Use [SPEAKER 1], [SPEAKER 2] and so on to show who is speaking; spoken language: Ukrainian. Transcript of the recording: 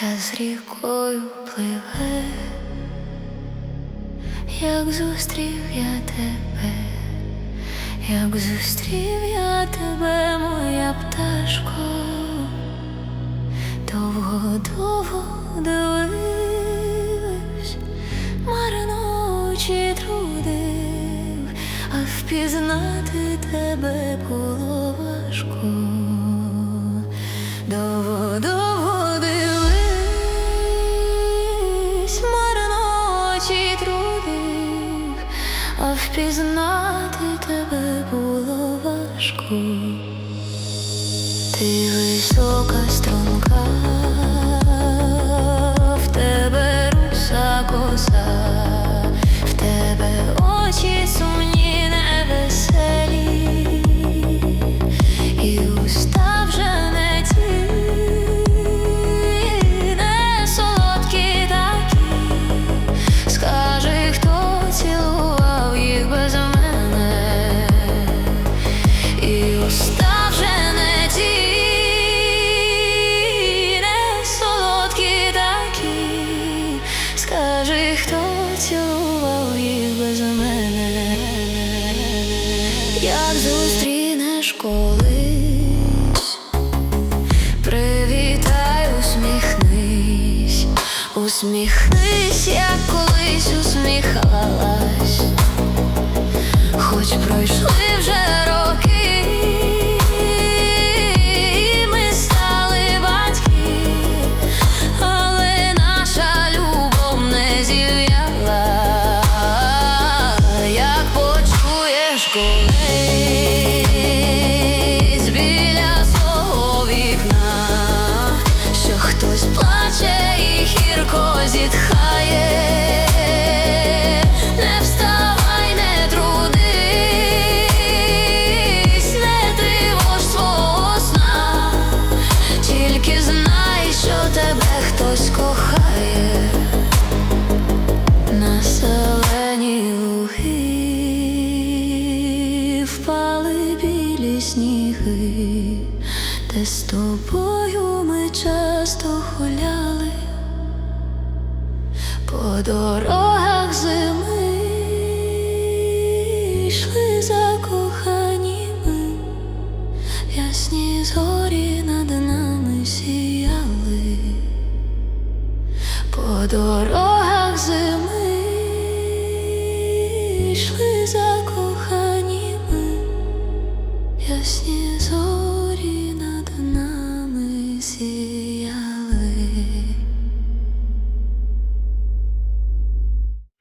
[SPEAKER 1] Час рікою пливе, як зустрів я тебе, як зустрів я тебе, моя пташко, довго довго дивився, марно очі трудив, а впізнати тебе було важко. Довго впізнати тебе було важко. Ти висока струнка, як зустрінеш колись. Привітай, усміхнись, усміхнись, як колись усміхалась, хоч пройшли тільки знай, що тебе хтось кохає. На зелені луги впали білі сніги, де з тобою ми часто гуляли по дорогах зими йшли закохані ми, ясні зорі дорогах зими йшли закохані ми, ясні